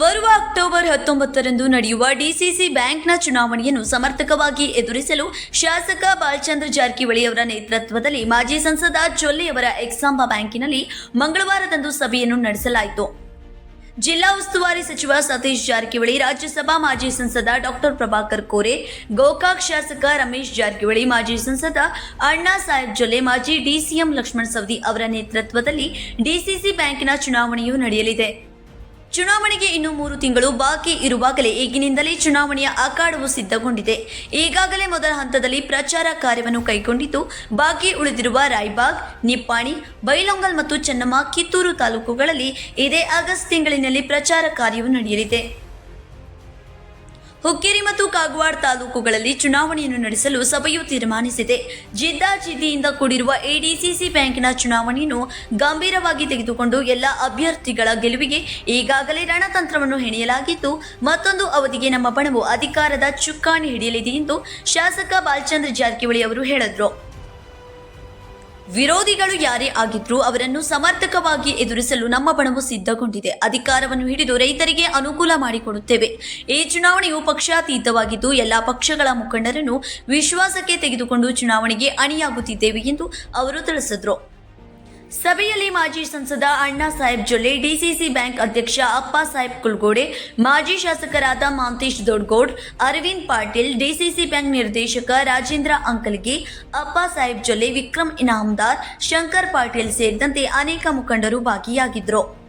ಬರುವ ಅಕ್ಟೋಬರ್ ಹತ್ತೊಂಬತ್ತರಂದು ನಡೆಯುವ ಡಿಸಿಸಿ ಬ್ಯಾಂಕ್ನ ಚುನಾವಣೆಯನ್ನು ಸಮರ್ಥಕವಾಗಿ ಎದುರಿಸಲು ಶಾಸಕ ಬಾಲಚಂದ್ರ ಜಾರಕಿಹೊಳಿ ಅವರ ನೇತೃತ್ವದಲ್ಲಿ ಮಾಜಿ ಸಂಸದ ಜೊಲ್ಲೆಯವರ ಎಕ್ಸಾಂಬ ಬ್ಯಾಂಕಿನಲ್ಲಿ ಮಂಗಳವಾರದಂದು ಸಭೆಯನ್ನು ನಡೆಸಲಾಯಿತು. ಜಿಲ್ಲಾ ಉಸ್ತುವಾರಿ ಸಚಿವ ಸತೀಶ್ ಜಾರಕಿಹೊಳಿ, ರಾಜ್ಯಸಭಾ ಮಾಜಿ ಸಂಸದ ಡಾಕ್ಟರ್ ಪ್ರಭಾಕರ್ ಕೋರೆ, ಗೋಕಾಕ್ ಶಾಸಕ ರಮೇಶ್ ಜಾರಕಿಹೊಳಿ, ಮಾಜಿ ಸಂಸದ ಅಣ್ಣಾ ಸಾಹೇಬ್ ಜೊಲ್ಲೆ, ಮಾಜಿ ಡಿಸಿಎಂ ಲಕ್ಷ್ಮಣ್ ಸವದಿ ಅವರ ನೇತೃತ್ವದಲ್ಲಿ ಡಿಸಿಸಿ ಬ್ಯಾಂಕಿನ ಚುನಾವಣೆಯು ನಡೆಯಲಿದೆ. ಚುನಾವಣೆಗೆ ಇನ್ನು ಮೂರು ತಿಂಗಳು ಬಾಕಿ ಇರುವಾಗಲೇ ಈಗಿನಿಂದಲೇ ಚುನಾವಣೆಯ ಅಖಾಡವು ಸಿದ್ಧಗೊಂಡಿದೆ. ಈಗಾಗಲೇ ಮೊದಲ ಹಂತದಲ್ಲಿ ಪ್ರಚಾರ ಕಾರ್ಯವನ್ನು ಕೈಗೊಂಡಿದ್ದು, ಬಾಕಿ ಉಳಿದಿರುವ ರಾಯ್ಬಾಗ್, ನಿಪ್ಪಾಣಿ, ಬೈಲೊಂಗಲ್ ಮತ್ತು ಚೆನ್ನಮ್ಮ ಕಿತ್ತೂರು ತಾಲೂಕುಗಳಲ್ಲಿ ಇದೇ ಆಗಸ್ಟ್ ತಿಂಗಳಿನಲ್ಲಿ ಪ್ರಚಾರ ಕಾರ್ಯವು ನಡೆಯಲಿದೆ. ಹುಕ್ಕೇರಿ ಮತ್ತು ಕಾಗವಾಡ ತಾಲೂಕುಗಳಲ್ಲಿ ಚುನಾವಣೆಯನ್ನು ನಡೆಸಲು ಸಭೆಯು ತೀರ್ಮಾನಿಸಿದೆ. ಜಿದ್ದಾಜಿದ್ದಿಯಿಂದ ಕೂಡಿರುವ ಎಡಿಸಿಸಿ ಬ್ಯಾಂಕಿನ ಚುನಾವಣೆಯನ್ನು ಗಂಭೀರವಾಗಿ ತೆಗೆದುಕೊಂಡು ಎಲ್ಲ ಅಭ್ಯರ್ಥಿಗಳ ಗೆಲುವಿಗೆ ಈಗಾಗಲೇ ರಣತಂತ್ರವನ್ನು ಹೆಣೆಯಲಾಗಿದ್ದು, ಮತ್ತೊಂದು ಅವಧಿಗೆ ನಮ್ಮ ಬಣವು ಅಧಿಕಾರದ ಚುಕ್ಕಾಣಿ ಹಿಡಿಯಲಿದೆ ಎಂದು ಶಾಸಕ ಬಾಲಚಂದ್ರ ಜಾರಕಿಹೊಳಿ ಅವರು ಹೇಳಿದರು. ವಿರೋಧಿಗಳು ಯಾರೇ ಆಗಿದ್ರೂ ಅವರನ್ನು ಸಮರ್ಥಕವಾಗಿ ಎದುರಿಸಲು ನಮ್ಮ ಬಣವು ಸಿದ್ಧಗೊಂಡಿದೆ. ಅಧಿಕಾರವನ್ನು ಹಿಡಿದು ರೈತರಿಗೆ ಅನುಕೂಲ ಮಾಡಿಕೊಡುತ್ತೇವೆ. ಈ ಚುನಾವಣೆಯು ಪಕ್ಷಾತೀತವಾಗಿದ್ದು, ಎಲ್ಲಾ ಪಕ್ಷಗಳ ಮುಖಂಡರನ್ನು ವಿಶ್ವಾಸಕ್ಕೆ ತೆಗೆದುಕೊಂಡು ಚುನಾವಣೆಗೆ ಅಣಿಯಾಗುತ್ತಿದ್ದೇವೆ ಎಂದು ಅವರು ತಿಳಿಸಿದರು. ಸಭೆಯಲ್ಲಿ ಮಾಜಿ ಸಂಸದ ಅಣ್ಣಾ ಸಾಹೇಬ್ ಜೊಲ್ಲೆ, ಡಿಸಿಸಿ ಬ್ಯಾಂಕ್ ಅಧ್ಯಕ್ಷ ಅಪ್ಪ ಸಾಹೇಬ್ ಕುಲ್ಗೋಡೆ, ಮಾಜಿ ಶಾಸಕರಾದ ಮಾಂತೇಶ್ ದೊಡ್ಗೋಡ್, ಅರವಿಂದ್ ಪಾಟೀಲ್, ಡಿಸಿಸಿ ಬ್ಯಾಂಕ್ ನಿರ್ದೇಶಕ ರಾಜೇಂದ್ರ ಅಂಕಲ್ಗಿ, ಅಪ್ಪ ಸಾಹೇಬ್ ಜೊಲ್ಲೆ, ವಿಕ್ರಮ್ ಇನಾಮದಾರ್, ಶಂಕರ್ ಪಾಟೀಲ್ ಸೇರಿದಂತೆ ಅನೇಕ ಮುಖಂಡರು ಭಾಗಿಯಾಗಿದ್ದರು